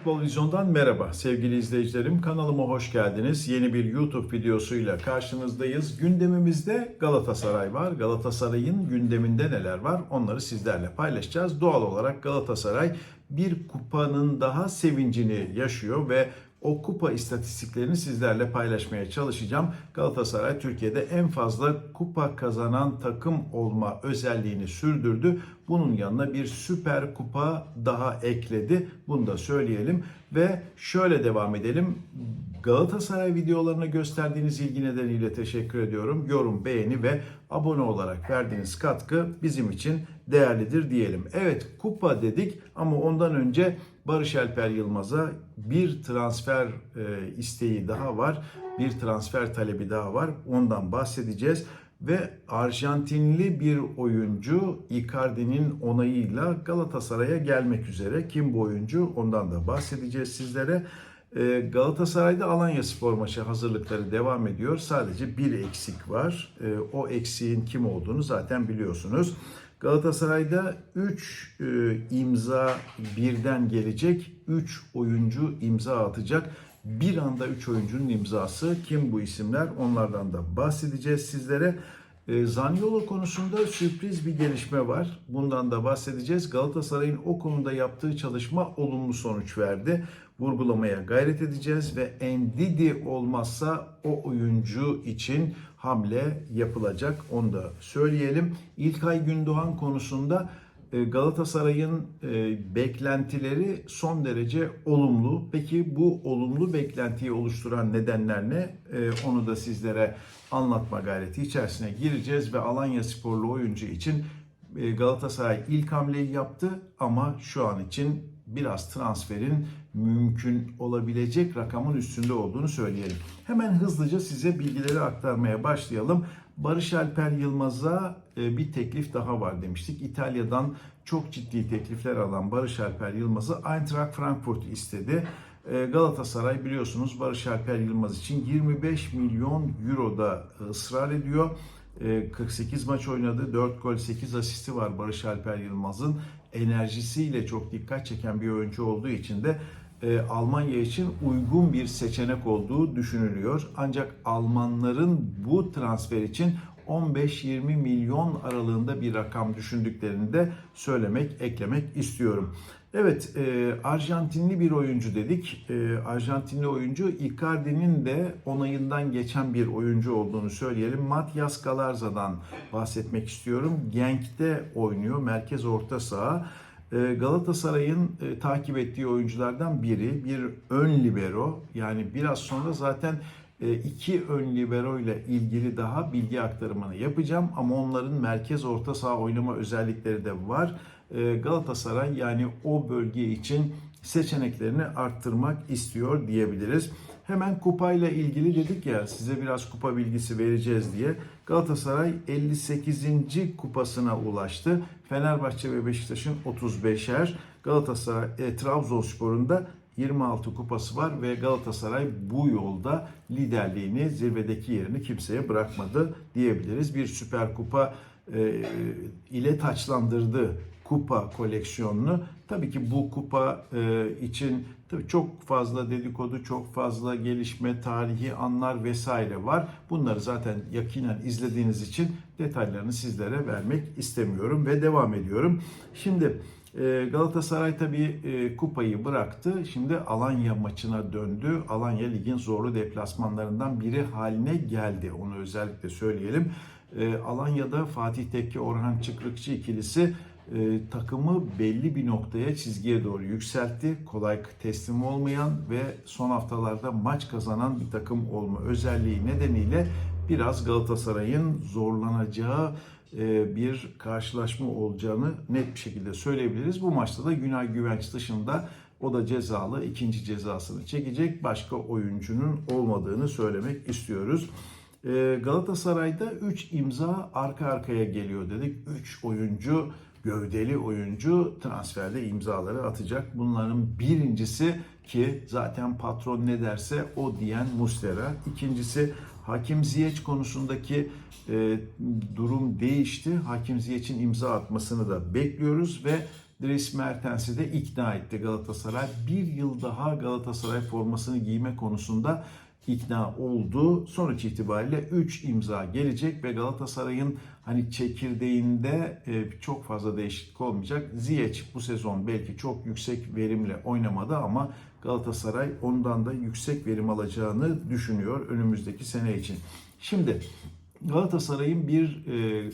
Futbol Vizyon'dan merhaba sevgili izleyicilerim. Kanalıma hoş geldiniz. Yeni bir YouTube videosuyla karşınızdayız. Gündemimizde Galatasaray var. Galatasaray'ın gündeminde neler var onları sizlerle paylaşacağız. Doğal olarak Galatasaray bir kupanın daha sevincini yaşıyor ve o kupa istatistiklerini sizlerle paylaşmaya çalışacağım. Galatasaray Türkiye'de en fazla kupa kazanan takım olma özelliğini sürdürdü. Bunun yanına bir süper kupa daha ekledi. Bunu da söyleyelim ve şöyle devam edelim. Galatasaray videolarına gösterdiğiniz ilgi nedeniyle teşekkür ediyorum. Yorum, beğeni ve abone olarak verdiğiniz katkı bizim için değerlidir diyelim. Evet kupa dedik ama ondan önce Barış Alper Yılmaz'a bir transfer e, isteği daha var. Bir transfer talebi daha var. Ondan bahsedeceğiz. Ve Arjantinli bir oyuncu Icardi'nin onayıyla Galatasaray'a gelmek üzere. Kim bu oyuncu? Ondan da bahsedeceğiz sizlere. Ee, Galatasaray'da Alanya Spor maçı hazırlıkları devam ediyor. Sadece bir eksik var. Ee, O eksiğin kim olduğunu zaten biliyorsunuz. Galatasaray'da 3 imza birden gelecek. 3 oyuncu imza atacak. Bir anda 3 oyuncunun imzası. Kim bu isimler? Onlardan da bahsedeceğiz sizlere. E, Zaniolo konusunda sürpriz bir gelişme var. Bundan da bahsedeceğiz. Galatasaray'ın o konuda yaptığı çalışma olumlu sonuç verdi. Vurgulamaya gayret edeceğiz ve Endidi olmazsa o oyuncu için hamle yapılacak. Onu da söyleyelim. İlkay Gündoğan konusunda e, Galatasaray'ın e, beklentileri son derece olumlu. Peki bu olumlu beklentiyi oluşturan nedenler ne? E, Onu da sizlere anlatma gayreti içerisine gireceğiz ve Alanya sporlu oyuncu için Galatasaray ilk hamleyi yaptı ama şu an için biraz transferin mümkün olabilecek rakamın üstünde olduğunu söyleyelim. Hemen hızlıca size bilgileri aktarmaya başlayalım. Barış Alper Yılmaz'a bir teklif daha var demiştik. İtalya'dan çok ciddi teklifler alan Barış Alper Yılmaz'ı Eintracht Frankfurt istedi. Galatasaray biliyorsunuz Barış Alper Yılmaz için 25 milyon euroda ısrar ediyor. 48 maç oynadı. 4 gol 8 asisti var Barış Alper Yılmaz'ın. Enerjisiyle çok dikkat çeken bir oyuncu olduğu için de Almanya için uygun bir seçenek olduğu düşünülüyor. Ancak Almanların bu transfer için 15-20 milyon aralığında bir rakam düşündüklerini de söylemek, eklemek istiyorum. Evet, e, Arjantinli bir oyuncu dedik. E, Arjantinli oyuncu Icardi'nin de onayından geçen bir oyuncu olduğunu söyleyelim. Matias Galarza'dan bahsetmek istiyorum. Genk'te oynuyor, merkez orta saha. E, Galatasaray'ın e, takip ettiği oyunculardan biri, bir ön libero. Yani biraz sonra zaten iki ön libero ile ilgili daha bilgi aktarımını yapacağım ama onların merkez orta saha oynama özellikleri de var. E, Galatasaray yani o bölge için seçeneklerini arttırmak istiyor diyebiliriz. Hemen kupayla ilgili dedik ya size biraz kupa bilgisi vereceğiz diye. Galatasaray 58. kupasına ulaştı. Fenerbahçe ve Beşiktaş'ın 35'er. Galatasaray e, Trabzonspor'un da 26 kupası var ve Galatasaray bu yolda liderliğini, zirvedeki yerini kimseye bırakmadı diyebiliriz. Bir süper kupa e, ile taçlandırdı kupa koleksiyonunu. Tabii ki bu kupa e, için tabii çok fazla dedikodu, çok fazla gelişme, tarihi anlar vesaire var. Bunları zaten yakinen izlediğiniz için detaylarını sizlere vermek istemiyorum ve devam ediyorum. Şimdi Galatasaray tabii e, kupayı bıraktı. Şimdi Alanya maçına döndü. Alanya ligin zorlu deplasmanlarından biri haline geldi. Onu özellikle söyleyelim. E, Alanya'da Fatih Tekke, Orhan Çıkrıkçı ikilisi takımı belli bir noktaya çizgiye doğru yükseltti. Kolay teslim olmayan ve son haftalarda maç kazanan bir takım olma özelliği nedeniyle biraz Galatasaray'ın zorlanacağı bir karşılaşma olacağını net bir şekilde söyleyebiliriz. Bu maçta da Günay Güvenç dışında o da cezalı ikinci cezasını çekecek. Başka oyuncunun olmadığını söylemek istiyoruz. Galatasaray'da 3 imza arka arkaya geliyor dedik. 3 oyuncu gövdeli oyuncu transferde imzaları atacak. Bunların birincisi ki zaten patron ne derse o diyen Muslera. İkincisi Hakim Ziyech konusundaki e, durum değişti. Hakim Ziyech'in imza atmasını da bekliyoruz ve Dries Mertens'i de ikna etti Galatasaray. Bir yıl daha Galatasaray formasını giyme konusunda ikna oldu. Sonuç itibariyle 3 imza gelecek ve Galatasaray'ın hani çekirdeğinde e, çok fazla değişiklik olmayacak. Ziyech bu sezon belki çok yüksek verimle oynamadı ama Galatasaray ondan da yüksek verim alacağını düşünüyor önümüzdeki sene için. Şimdi Galatasaray'ın bir e,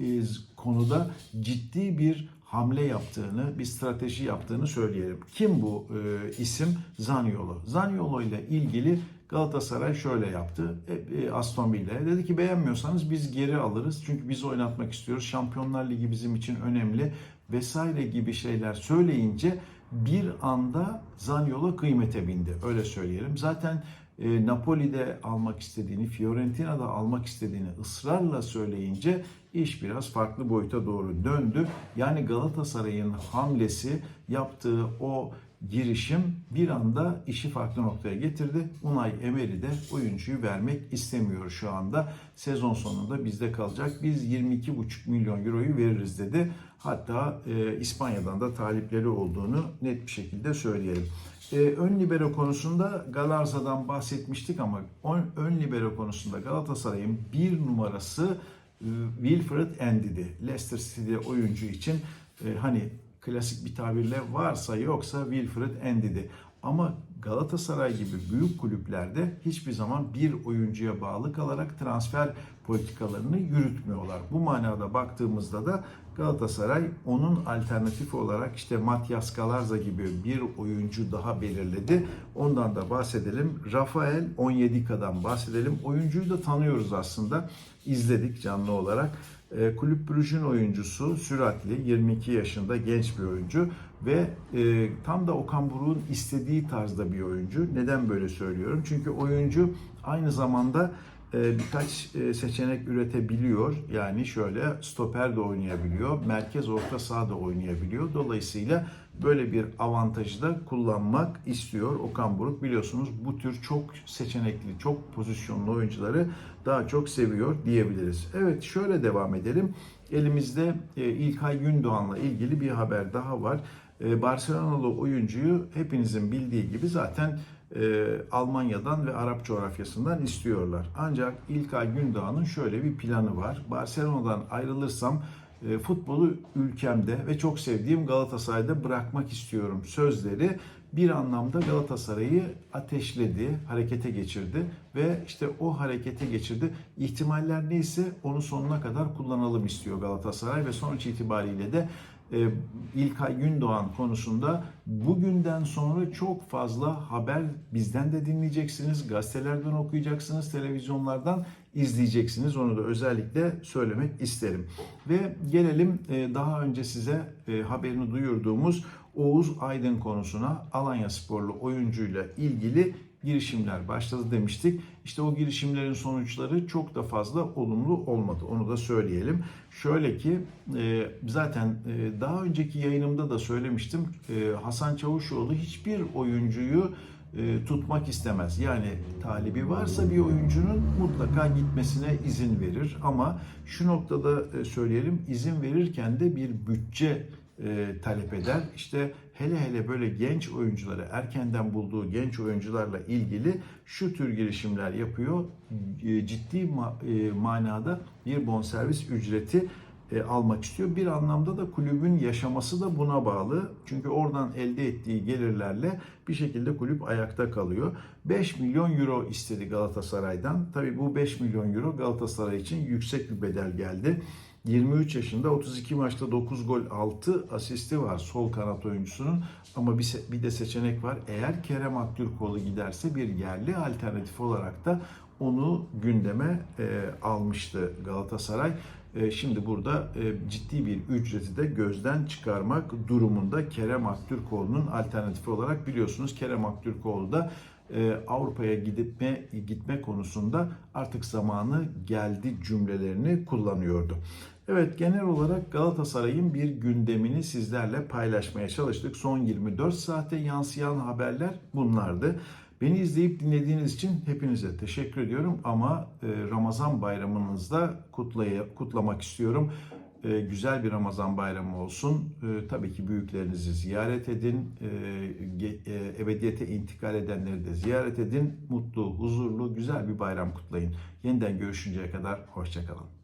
e, konuda ciddi bir hamle yaptığını, bir strateji yaptığını söyleyelim. Kim bu e, isim? Zaniolo. Zaniolo ile ilgili Galatasaray şöyle yaptı. E, e, Aston Villa'ya dedi ki beğenmiyorsanız biz geri alırız. Çünkü biz oynatmak istiyoruz. Şampiyonlar Ligi bizim için önemli vesaire gibi şeyler söyleyince bir anda Zaniolo kıymete bindi. Öyle söyleyelim. Zaten e, Napoli'de almak istediğini, Fiorentina'da almak istediğini ısrarla söyleyince iş biraz farklı boyuta doğru döndü. Yani Galatasaray'ın hamlesi yaptığı o girişim bir anda işi farklı noktaya getirdi. Unai Emery de oyuncuyu vermek istemiyor şu anda. Sezon sonunda bizde kalacak. Biz 22,5 milyon euroyu veririz dedi. Hatta e, İspanya'dan da talipleri olduğunu net bir şekilde söyleyelim. E, ön libero konusunda Galarza'dan bahsetmiştik ama ön, ön libero konusunda Galatasaray'ın bir numarası e, Wilfred Ndidi. Leicester City oyuncu için e, hani klasik bir tabirle varsa yoksa Wilfred Ndidi. Ama Galatasaray gibi büyük kulüplerde hiçbir zaman bir oyuncuya bağlı kalarak transfer politikalarını yürütmüyorlar. Bu manada baktığımızda da Galatasaray onun alternatifi olarak işte Matias Galarza gibi bir oyuncu daha belirledi. Ondan da bahsedelim. Rafael Onyedika'dan bahsedelim. Oyuncuyu da tanıyoruz aslında. İzledik canlı olarak. E, Kulüp Brugge'ün oyuncusu, süratli, 22 yaşında genç bir oyuncu ve e, tam da Okan Buruk'un istediği tarzda bir oyuncu. Neden böyle söylüyorum? Çünkü oyuncu aynı zamanda e, birkaç e, seçenek üretebiliyor. Yani şöyle stoper de oynayabiliyor, merkez orta saha da oynayabiliyor. Dolayısıyla böyle bir avantajı da kullanmak istiyor Okan Buruk. Biliyorsunuz bu tür çok seçenekli, çok pozisyonlu oyuncuları daha çok seviyor diyebiliriz. Evet şöyle devam edelim. Elimizde e, İlkay Gündoğan'la ilgili bir haber daha var. E, Barcelonalı oyuncuyu hepinizin bildiği gibi zaten e, Almanya'dan ve Arap coğrafyasından istiyorlar. Ancak İlkay Gündoğan'ın şöyle bir planı var. Barcelona'dan ayrılırsam e, futbolu ülkemde ve çok sevdiğim Galatasaray'da bırakmak istiyorum sözleri bir anlamda Galatasaray'ı ateşledi, harekete geçirdi ve işte o harekete geçirdi. İhtimaller neyse onu sonuna kadar kullanalım istiyor Galatasaray ve sonuç itibariyle de İlkay Gündoğan konusunda bugünden sonra çok fazla haber bizden de dinleyeceksiniz, gazetelerden okuyacaksınız, televizyonlardan izleyeceksiniz. Onu da özellikle söylemek isterim. Ve gelelim e, daha önce size e, haberini duyurduğumuz Oğuz Aydın konusuna Alanya Sporlu oyuncuyla ilgili girişimler başladı demiştik. İşte o girişimlerin sonuçları çok da fazla olumlu olmadı. Onu da söyleyelim. Şöyle ki e, zaten e, daha önceki yayınımda da söylemiştim. E, Hasan Çavuşoğlu hiçbir oyuncuyu tutmak istemez. Yani talibi varsa bir oyuncunun mutlaka gitmesine izin verir. Ama şu noktada söyleyelim izin verirken de bir bütçe e, talep eder. İşte hele hele böyle genç oyuncuları erkenden bulduğu genç oyuncularla ilgili şu tür girişimler yapıyor. E, ciddi ma- e, manada bir bonservis ücreti e, almak istiyor. Bir anlamda da kulübün yaşaması da buna bağlı. Çünkü oradan elde ettiği gelirlerle bir şekilde kulüp ayakta kalıyor. 5 milyon euro istedi Galatasaray'dan. Tabii bu 5 milyon euro Galatasaray için yüksek bir bedel geldi. 23 yaşında 32 maçta 9 gol 6 asisti var sol kanat oyuncusunun. Ama bir, bir de seçenek var. Eğer Kerem Aktürkoğlu giderse bir yerli alternatif olarak da onu gündeme e, almıştı Galatasaray. E, şimdi burada e, ciddi bir ücreti de gözden çıkarmak durumunda Kerem Aktürkoğlu'nun alternatifi olarak biliyorsunuz Kerem Aktürkoğlu da e, Avrupa'ya gitme gitme konusunda artık zamanı geldi cümlelerini kullanıyordu. Evet genel olarak Galatasaray'ın bir gündemini sizlerle paylaşmaya çalıştık. Son 24 saate yansıyan haberler bunlardı. Beni izleyip dinlediğiniz için hepinize teşekkür ediyorum ama e, Ramazan bayramınızda kutlaya, kutlamak istiyorum. e, güzel bir Ramazan bayramı olsun. E, tabii ki büyüklerinizi ziyaret edin. Ebediyete intikal edenleri de ziyaret edin. Mutlu, huzurlu, güzel bir bayram kutlayın. Yeniden görüşünceye kadar hoşçakalın.